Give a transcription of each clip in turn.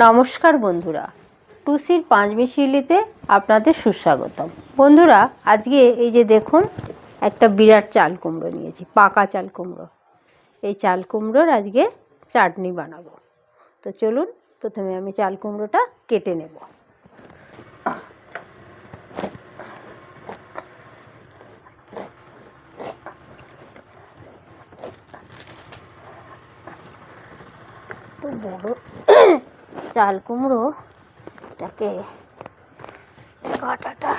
নমস্কার বন্ধুরা। টুসির পাঁচমিশিলিতে আপনাদের সুস্বাগতম। বন্ধুরা, আজকে এই যে দেখুন, একটা বিরাট চাল কুমড়ো নিয়েছি, পাকা চাল কুমড়ো। এই চাল কুমড়োর আজকে চাটনি বানাবো। তো চলুন, প্রথমে আমি চাল কুমড়োটা কেটে নেব। তো বড় চাল কুমড়ো এটাকে কাটাটা।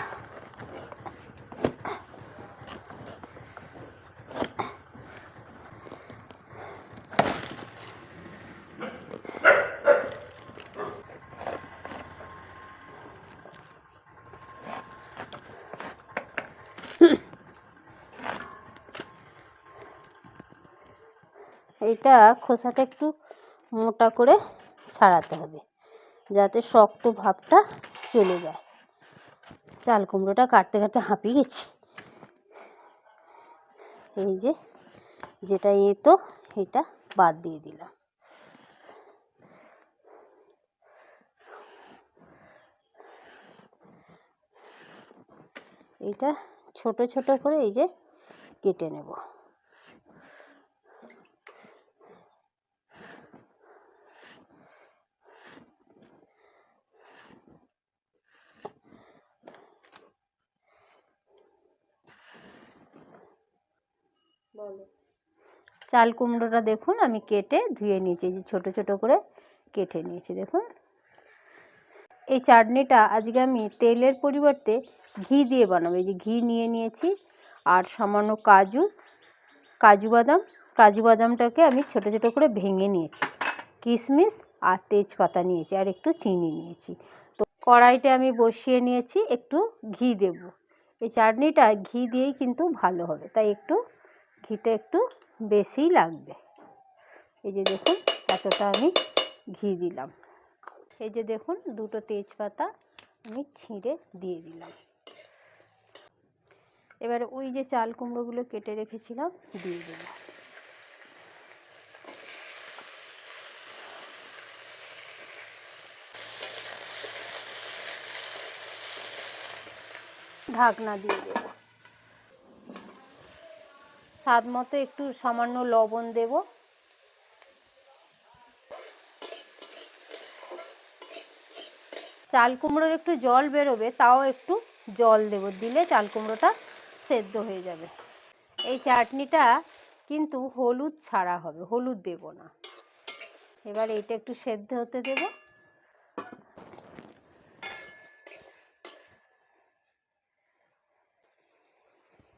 এইটা খোসাটা একটু মোটা করে ছাড়াতে হবে, যাতে শক্ত ভাবটা চলে যায়। চাল কুমড়োটা কাটতে কাটতে হাঁপিয়ে গেছি। এই যে, যেটা এতো এটা বাদ দিয়ে দিলাম। এইটা ছোট ছোট করে এই যে কেটে নেব। চাল কুমড়োটা দেখুন, আমি কেটে ধুয়ে নিয়েছি যে ছোটো ছোটো করে কেটে নিয়েছি, দেখুন। এই চাটনিটা আজকে আমি তেলের পরিবর্তে ঘি দিয়ে বানাবো, এই যে ঘি নিয়ে নিয়েছি, আর সামান্য কাজু কাজু বাদাম। কাজু বাদামটাকে আমি ছোটো ছোটো করে ভেঙে নিয়েছি, কিশমিশ আর তেজপাতা নিয়েছি, আর একটু চিনি নিয়েছি। তো কড়াইতে আমি বসিয়ে নিয়েছি, একটু ঘি দেব। এই চাটনিটা ঘি দিয়েই কিন্তু ভালো হবে, তাই একটু ঘিটা একটু বেশিই লাগবে। এই যে দেখুন, এতটা আমি ঘি দিলাম। এই যে দেখুন, দুটো তেজপাতা আমি ছিঁড়ে দিয়ে দিলাম। এবারে ওই যে চাল কুমড়োগুলো কেটে রেখেছিলাম, দিয়ে দিলাম। ঢাকনা দিয়ে দেবো। স্বাদ মতো একটু সামান্য লবণ দেব। চাল কুমড়োর একটু জল বেরোবে, তাও একটু জল দেব। দিলে চাল কুমড়োটা সেদ্ধ হয়ে যাবে। এই চাটনিটা কিন্তু হলুদ ছাড়া হবে, হলুদ দেব না। এবার এইটা একটু সেদ্ধ হতে দেব।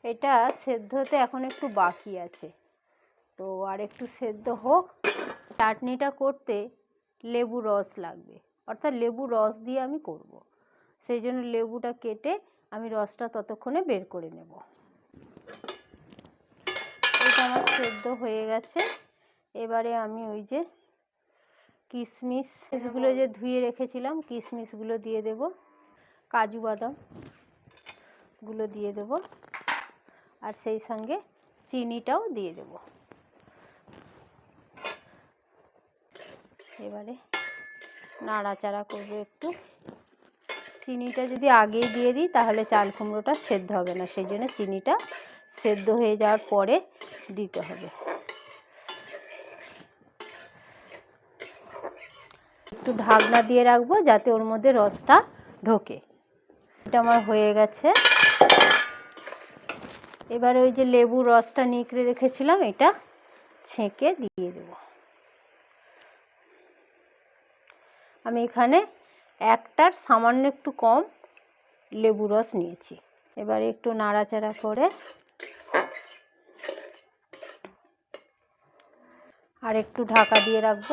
এটা সেদ্ধ হতে এখন একটু বাকি আছে। তো আর একটু সেদ্ধ হোক, চাটনিটা করতে লেবু রস লাগবে। অর্থাৎ লেবু রস দিয়ে আমি করব। সেই জন্য লেবুটা কেটে আমি রসটা ততক্ষণে বের করে নেব। এটা আমার সেদ্ধ হয়ে গেছে। এবারে আমি ওই যে কিশমিশগুলো যে ধুয়ে রেখেছিলাম কিশমিশগুলো দিয়ে দেব। কাজু বাদামগুলো দিয়ে দেব। আর সেই সঙ্গে চিনিটাও দিয়ে দেব। এবারে নাড়াচাড়া করব একটু। চিনিটা যদি আগেই দিয়ে দিই, তাহলে চাল কুমড়োটা সেদ্ধ হবে না। সেই জন্য চিনিটা সেদ্ধ হয়ে যাওয়ার পরে দিতে হবে। একটু ঢাকনা দিয়ে রাখব যাতে ওর মধ্যে রসটা ঢোকে। এটা আমার হয়ে গেছে। এবার ওই যে লেবু রসটা নিকড়ে রেখেছিলাম, এটা ছেঁকে দিয়ে দেব। আমি এখানে একটার সামান্য একটু কম লেবু রস নিয়েছি। এবার একটু নাড়াচাড়া করে আর একটু ঢাকা দিয়ে রাখব।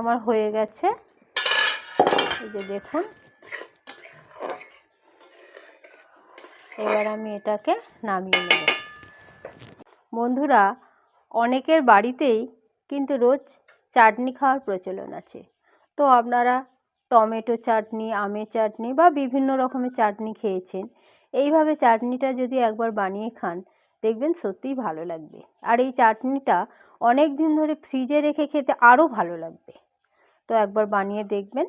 আমার হয়ে গেছে। এই যে দেখুন এবার আমি এটাকে নামিয়ে নেব। বন্ধুরা, অনেকের বাড়িতেই কিন্তু রোজ চাটনি খাওয়ার প্রচলন আছে। তো আপনারা টমেটো চাটনি, আমের চাটনি বা বিভিন্ন রকমের চাটনি খেয়েছেন, এইভাবে চাটনিটা যদি একবার বানিয়ে খান, দেখবেন সত্যিই ভালো লাগবে। আর এই চাটনিটা অনেক দিন ধরে ফ্রিজে রেখে খেতে আরও ভালো লাগবে। তো একবার বানিয়ে দেখবেন